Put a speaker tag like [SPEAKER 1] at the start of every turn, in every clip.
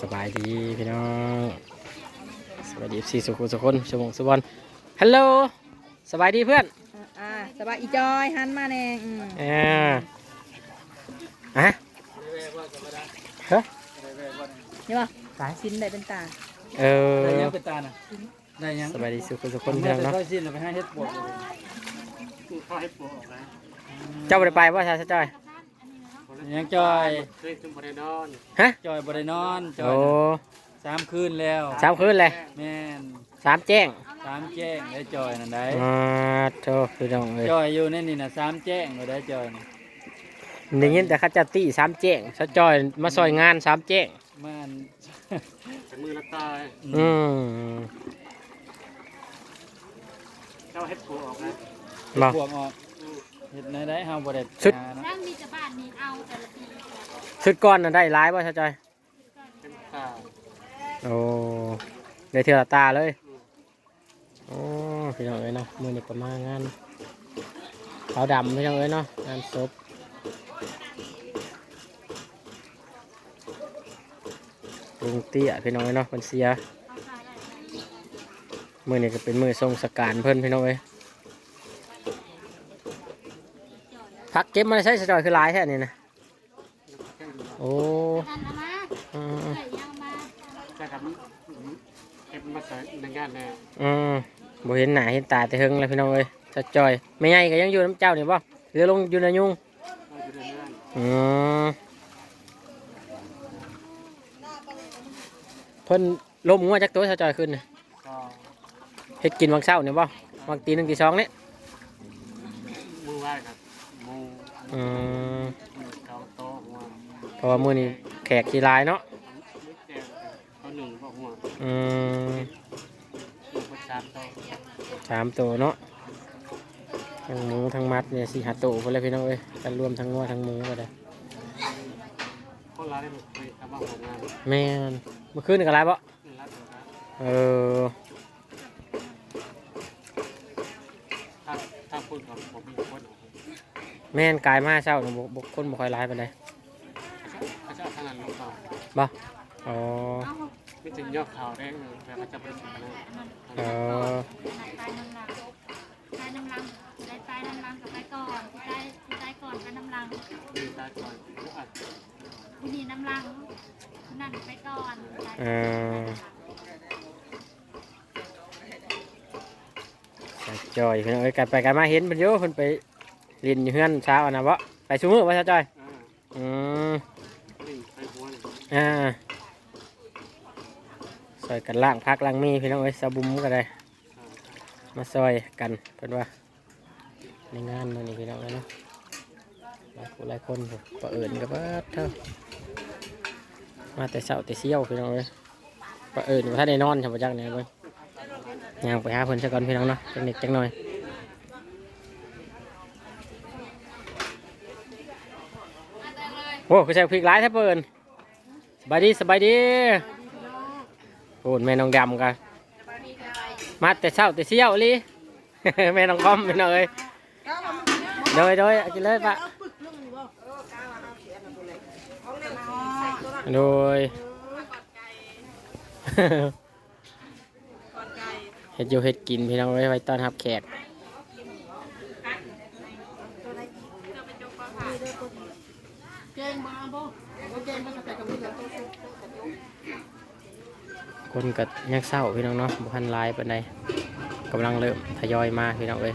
[SPEAKER 1] สบายดีพี่น้องสบายดีสี่สุขุสุคนชมงสุวรรณฮัลโหลสบายดีเพื่อน
[SPEAKER 2] อ่าสบายอีจอยหันมาแน่อืม
[SPEAKER 1] อ่าอะฮะ
[SPEAKER 2] นี่ป่ะสายสินได้เป็นตา
[SPEAKER 1] เออ
[SPEAKER 3] ได้ยังเป็นตาน่ะได้ยัง
[SPEAKER 1] สบายดีสุขุสุคนพี่น้องเนาะ
[SPEAKER 3] ค่อยสิ้นแล้วไปให้เฮ็ดปวด
[SPEAKER 1] เจ้าบ่ไปไปว่าชาชาจ้อย
[SPEAKER 3] ยังจอย
[SPEAKER 1] ฮะ
[SPEAKER 3] จอยบ่ได้นอนจอ
[SPEAKER 1] โอ้
[SPEAKER 3] ยสามคืนแล้ว
[SPEAKER 1] สามคืนเลย
[SPEAKER 3] แม่น
[SPEAKER 1] สามแจ้ง
[SPEAKER 3] สามแจ้งได้จอยนั่นได้
[SPEAKER 1] อ่าโธ่พี่น้องเอ้ย
[SPEAKER 3] จอยอยู่ในนี่น่ะสามแจ้งเลยได้จอยนี่
[SPEAKER 1] ได้ยินแต่เข้าเจ้าตี้สามแจ้งชาจ้อยมาซอยงานสามแจ้ง
[SPEAKER 3] มัน
[SPEAKER 4] มือละตาย
[SPEAKER 1] อืม
[SPEAKER 4] เจ้าเฮ็ดปูออกนะ
[SPEAKER 1] บ่
[SPEAKER 3] บวกออก เฮ็ดในได้เฮาบ่ได้
[SPEAKER 1] สุด
[SPEAKER 3] หาเนาะ
[SPEAKER 5] นั่งมีแต่บ้านนี้เอาแต่ละปี
[SPEAKER 1] ชุดก้อนน่ะได้ร้ายว่าชาจ้อย
[SPEAKER 4] เป็นตา
[SPEAKER 1] โอ้ได้เทือละตาเลย โอ้พี่น้องเอ้ยเนาะมือนี่ก็มางานขาวดำพี่น้องเอ้ยเนาะงานศพลุงเตี้ยพี่น้องเอ้ยเนาะคนเสีย
[SPEAKER 5] เขาขายได้ไหม
[SPEAKER 1] มือนี่ก็เป็นมือทรงสการเพิ่นพี่น้องเอ้ย พักเก็บมาใช้สจอยคือหลายแค่นี้นะโอ้
[SPEAKER 5] นั่นเอามา
[SPEAKER 1] อืม
[SPEAKER 5] ใส่ยังมา
[SPEAKER 4] จะทำเก็บมาใส่ในงานแน่
[SPEAKER 1] อืมบ่เห็นหน้าเห็นตาแต่เฮงเลยพี่น้องเอ้ยสจอยไม่ใหญ่ก็ยังอยู่น้ำเจ้านี่บ่เรือลงอยู่ในยุง
[SPEAKER 4] เราอยู่ในงาน
[SPEAKER 1] อืมเพิ่นลมงัวจักตัวชาจอยขึ้นน่ะ
[SPEAKER 4] ก็
[SPEAKER 1] เฮ็ดกินวังเช้าเนี่ยบ่วังตีหนึ่งตีสองเนี่ย
[SPEAKER 4] มือไหว้ครับมื อ
[SPEAKER 1] อืม
[SPEAKER 4] มือเกาโต๊ะหัว
[SPEAKER 1] เพราะว่ามื้อนี้แขกที่หลายเนาะ
[SPEAKER 4] มือแจกเขาหนึ่งบอกหัว
[SPEAKER 1] อืม
[SPEAKER 4] มือประจานโต๊ะ
[SPEAKER 1] สามตัวเนาะทั้งหมูทั้งมัดเนี่ยสี่ห้าตัวไปเลยพี่น้องเอ้ยกันรวมทั้งงัวทั้งหมูก็ได้
[SPEAKER 4] คนร้านได้มาคุยทำมาของงาน
[SPEAKER 1] แม่นเมื่อคืนนี่ก็หลายบ่
[SPEAKER 4] นี่ร้านเดียวกัน
[SPEAKER 1] เออ
[SPEAKER 4] ถ้าถ้าพูดกับผมมีคนออก
[SPEAKER 1] แม่นกายมาเช้าน่ะบ่บ่คนบ่ค่อยหลายปานใด
[SPEAKER 4] เขาจะเอาทางนั้นลงต่อ
[SPEAKER 1] บ่อ๋อ
[SPEAKER 5] เอา
[SPEAKER 4] ไม่ถึงยอดข่าวแดงเลยแต่เขาจะไปถึงกันเลย
[SPEAKER 1] เออ
[SPEAKER 5] ตายน้ำลังตายน้ำลังได้ตายน้ำลังกับไปก่อนที่ตายที่ตายก่อนก็น้ำลัง
[SPEAKER 4] มีตาจอยอัด
[SPEAKER 5] ที่นี่น้ำลังนั่นไปก่อนตาย
[SPEAKER 1] เออจอยพี่น้องเอ้ยกันไปกันมาเห็นเพิ่นอยู่เพิ่นไป เรียนอยู่เฮือนเช้าอะนะบ่ไปซุมื้อว่าซะจอย
[SPEAKER 4] อ่า
[SPEAKER 1] อืม
[SPEAKER 4] นี่ไปหัวนี่
[SPEAKER 1] อ่าซอยกันล่างพักล่างมีพี่น้องเอ้ยสะบุมก็ได้
[SPEAKER 4] อ่า
[SPEAKER 1] มาซอยกันเพิ่นว่าในงานมื้อนี้พี่น้องเอ้ยเนาะหลายคนหลายคนพุ่นประเอิญกับเบิดเท่ามาแต่เช้าแต่เชี่ยวพี่น้องเอ้ยประเอิญว่าถ้าได้นอนใช่บ่จักเนี่ยเบิ่งย่างไปหาเพิ่นซะก่อนพี่น้องเนาะจักนิดจักหน่อย โอ้คือใช้พริกหลายแท้เปิ่นสบายดีสบายดีโอ้แม่น้องดำกันมาแต่เช้าแต่เชี่ยวลีแม่น้องคอมเป็นเอ้ยโดยโดยกินเลยปะโดยเห็ดอยู่เห็ดกินพี่น้องไว้ไว้ต้อนรับแขก คนก็ยังเศร้าพี่น้องเนาะบุคันลายปานใดกำลังเริ่มทยอยมาพี่น้องเอ้ย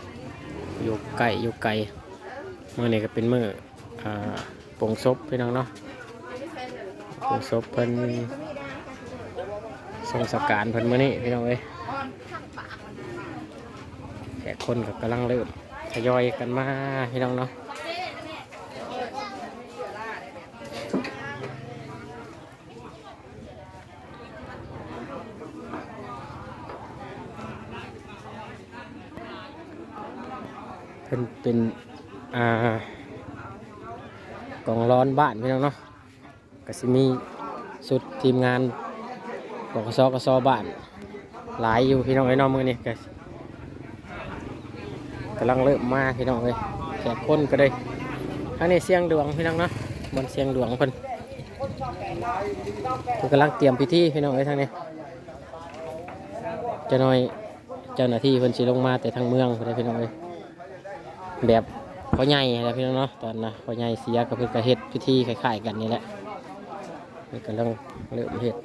[SPEAKER 1] อยู่ไกลอยู่ไกลเมื่อนี้ก็เป็นมืออ่าปงศพพี่น้องเนาะปงศพเพิ่นทรงสการเพิ่นมื่อนี้พี่น้องเอ้ยแขกคนก็กำลังเริ่มทยอยกันมาพี่น้องเนาะ เป็นเป็นอ่ากองร้อนบ้านพี่น้องเนาะก็สิมีสุดทีมงานกองซอกซอบ้าน หลายอยู่พี่น้องไอ้น้องมือนี่ก็กำลังเริ่มมาพี่น้องเลยแขกคนก็ได้ทั้งนี้เสียงดวงพี่น้องเนาะบนเสียงดวงเพิ่นเพิ่นกำลังเตรียมพิธีพี่น้องเอ้ทางนี้จะน้อยเจ้าหน้าที่เพิ่นสิลงมาแต่ทางเมืองเพิ่นพี่น้องเอ้ย แบบพ่อใหญ่อะไรพี่น้องเนาะตอนนะพ่อใหญ่เสียก็เพิ่นก็เฮ็ดพิธีคล้ายๆกันนี่แหละเพิ่นกำลังเริ่มเฮ็ด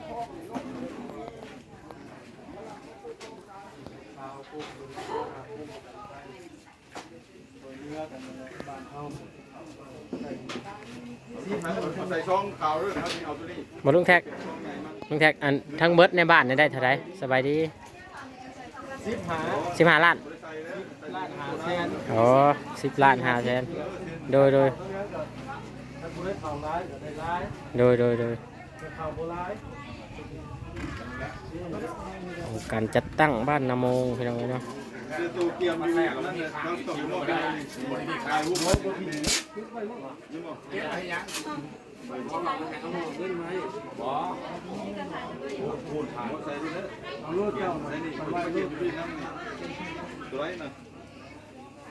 [SPEAKER 6] ที่มันมันใส่ช่องขาวด้วยนะครับที่เอา
[SPEAKER 1] ลุงแท็กลุงแท็กอันทั้งเบิร์ดในบ้านได้เท่าไรสบายดี
[SPEAKER 3] สิบหา
[SPEAKER 1] สิบหาล้าน อ๋อสิบล้านห้าแสนโดยโดย
[SPEAKER 3] ถ้าผู้ได้เผาร้ายก็ได้ร้าย
[SPEAKER 1] โดยโดยโดย
[SPEAKER 3] ถ้าเผาโบร้าย
[SPEAKER 1] การจัดตั้งบ้านนาโมงพี่น้องเอ้ยเนาะ
[SPEAKER 6] ตัวเตรียมอยู่นั่นเนี่ยต้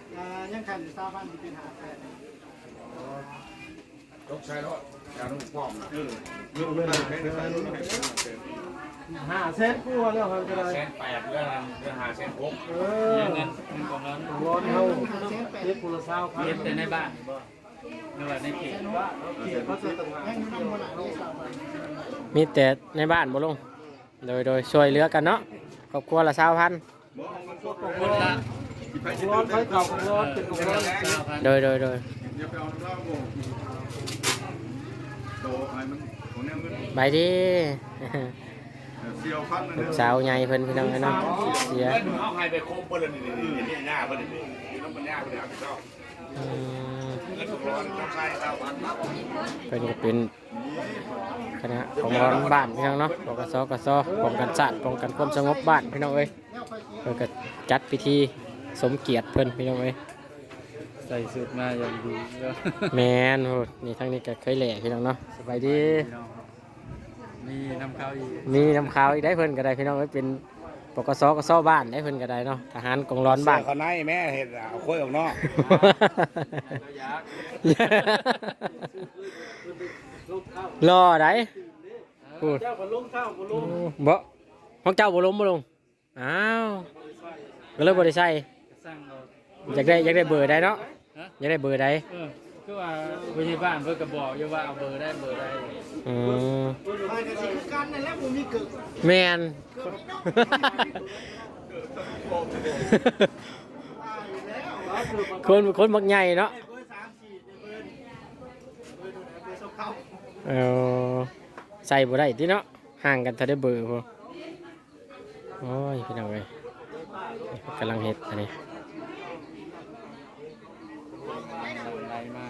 [SPEAKER 6] องส่งโลกได้ถ่ายรูปไว้ก็ผิดนี่บอกเก็บไปยังพูดถ่ายใส่ดิเลยเอาวไรน่ะ
[SPEAKER 3] ยังขันซาบ้านที่เป็นหาแสน
[SPEAKER 6] ต้องใช้แล้วการต้องป้อมเออเรื่องเรื่องแพงใส่รุ่น
[SPEAKER 3] หาแสนกลัวแล้วครับก็ได้
[SPEAKER 4] แสนแปดเรื่องเรื่องหาแสนหก
[SPEAKER 3] เออ
[SPEAKER 4] เงินเงินของนั้น
[SPEAKER 3] ร้อนเท่าเจ็บคนละเศร้าครับ
[SPEAKER 4] เก็บแต่ในบ้านบ่หรือว่าในเขต
[SPEAKER 3] เขียนเขาจะต้องให้
[SPEAKER 1] มีแต่ในบ้านบ่ลงโดยโดยช่วยเหลือกันเนาะครอบครัวละสาวพัน
[SPEAKER 4] คนละ
[SPEAKER 6] ที่ไปที่
[SPEAKER 3] ร้อน
[SPEAKER 6] ไป
[SPEAKER 3] ไฟเก่าของร้อนเป็นของร้อน
[SPEAKER 1] โดยโดยโดย
[SPEAKER 6] อย่าไปเอาน้ำเหล้าบ่โตไอ้มันของเนี่ยมัน
[SPEAKER 1] บายดี
[SPEAKER 6] เซียวพัดนั่น
[SPEAKER 1] ลู
[SPEAKER 6] เนี่
[SPEAKER 1] ก
[SPEAKER 6] ย
[SPEAKER 1] สาวใหญ่เพิ่นพี่น้องเอ้ยเนาะเสีย
[SPEAKER 4] เอาใครไปโคมเปิ้ลนี่นี่นี่นี่หน้าเปิ้ลนี่นี่น้ำมันหน้าเปิ้ลเอาไปเจ้า
[SPEAKER 1] อืม
[SPEAKER 4] เงินของร้อนต้องใช้เอาบ้าน
[SPEAKER 1] เพิ่นก็เป็นคณะของร้อนบ้านพี่น้องเนาะปกสกสป้องกันชาติป้องกันความสงบบ้านพี่น้องเอ้ยเพิ่นก็จัดพิธี สมเกียรติเพิ่นพี่น้องเอ้ย
[SPEAKER 3] ใส่สุดมาอย่างดีเนาะ
[SPEAKER 1] แมนโหนี่ทั้งนี้ก็เคยแหล่พี่น้องเนาะสบายดี
[SPEAKER 3] มีน้ำข้าวอีก
[SPEAKER 1] มีน้ำขาวอีกได้เพิ่นก็ได้พี่น้องเอ้ยเป็นปกสกสบ้านได้เพิ่นก็ได้เนาะทหารกองร้อนบ้าน
[SPEAKER 4] เขาในแม่เห็ดเอาคุยออกนอก
[SPEAKER 1] รอได้พูด
[SPEAKER 3] เจ้าก็ลงข้าวก็ลง
[SPEAKER 1] บ่ของเจ้าบ่ล้มบ่ลงอ้าวก็เลยบ่ได้ใส่
[SPEAKER 3] สร้างเรา
[SPEAKER 1] อยากได้อยากได้เบอร์ได้เนาะ
[SPEAKER 3] ฮะ
[SPEAKER 1] อยากได้เบอร์ได้
[SPEAKER 3] เออคือว่าผู้ใหญ่บ้านเพิ่นก็บอกอยู่ว่าเอาเบอร์ได้เบอร์ได้
[SPEAKER 1] อืม
[SPEAKER 3] ไปกันสิคือกันนั่นแหละบ่มีเกิด
[SPEAKER 1] แมนคนคนบักใหญ่เนาะเออใส่บ่ได้ติเนาะห่างกันถ้าได้เบอร์พอโอ้ยพี่น้องเอ้ยกำลังเฮ็ดอันนี้
[SPEAKER 3] ไรมา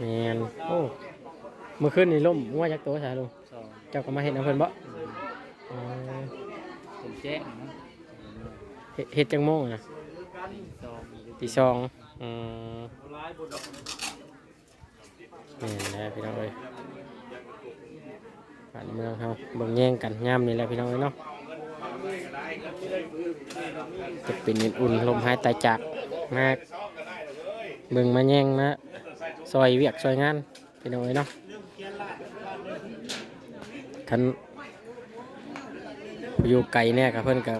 [SPEAKER 1] แมนโอ้เมื่อคืนนี่ล่มงัวจักตัวใช่ลุง
[SPEAKER 3] สอง
[SPEAKER 1] เจ้าก็มาเฮ็ดน้ำเพิ่นบ่อ๋อ
[SPEAKER 3] เป็นแจ้งนะ
[SPEAKER 1] เฮ็ดเฮ็ดจังโมงนะ
[SPEAKER 3] สอง
[SPEAKER 1] ตีสองอืม
[SPEAKER 3] ร้ายบน
[SPEAKER 1] แม่นแหละพี่น้องเอ้ยบ้านเมืองเฮาเบิ่งแย่งกันยามนี่แหละพี่น้องเอ้ยเนาะจะเป็นอุ่นๆลมหายตายจากมากเบิ่งมาแย่งนะ ซอยเวียกซอยงานพี่น้องเอ้ยเนาะคันผู้อยู่ไกลเนี่ยกับเพื่อนกับ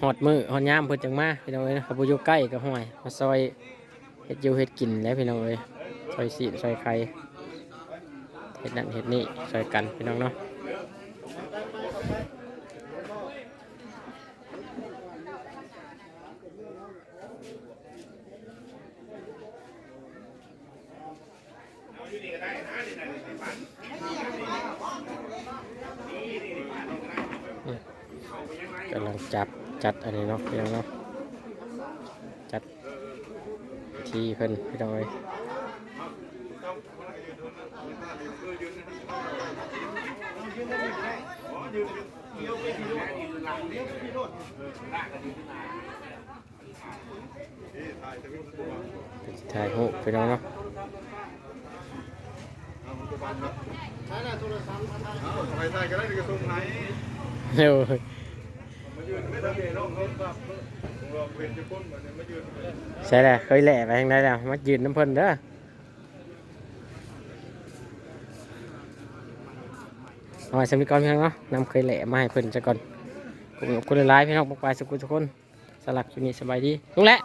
[SPEAKER 1] หอดมือหอดย่ามเพื่อนจังมาพี่น้องเอ้ยนะกับผู้อยู่ใกล้ก็ห่วยมาซอยเฮ็ดยู่เฮ็ดกินแล้วพี่น้องเอ้ยซอยสีซอยไข่เฮ็ดนั่นเฮ็ดนี่ซอยกันพี่น้องเนาะ กำลังจับจัดอันนี้เนาะพี่น้องเนาะจัดพิธีเพิ่นพี่น้องเอ้ยถ่ายหูปพี่น้องเนาะ
[SPEAKER 6] ไปใส่ก็ได้กระทรวงไหน
[SPEAKER 1] เร็ว
[SPEAKER 6] มายืนไม่ได้น้องเขาแบบเราเป็นจะพ้นเหมือนมายืน
[SPEAKER 1] ใช่แหละเคยแหล่ไปทางใดแล้วมายืนน้ำเพิ่นเด้อเอาไว้สำนึกก่อนพี่น้องเนาะนำเคยแหละมาให้เพิ่นซะก่อนขอบคุณหลายพี่น้องปกปลายสุขุทุกคนสลักคลิปนี้สบายดีลุงแหละ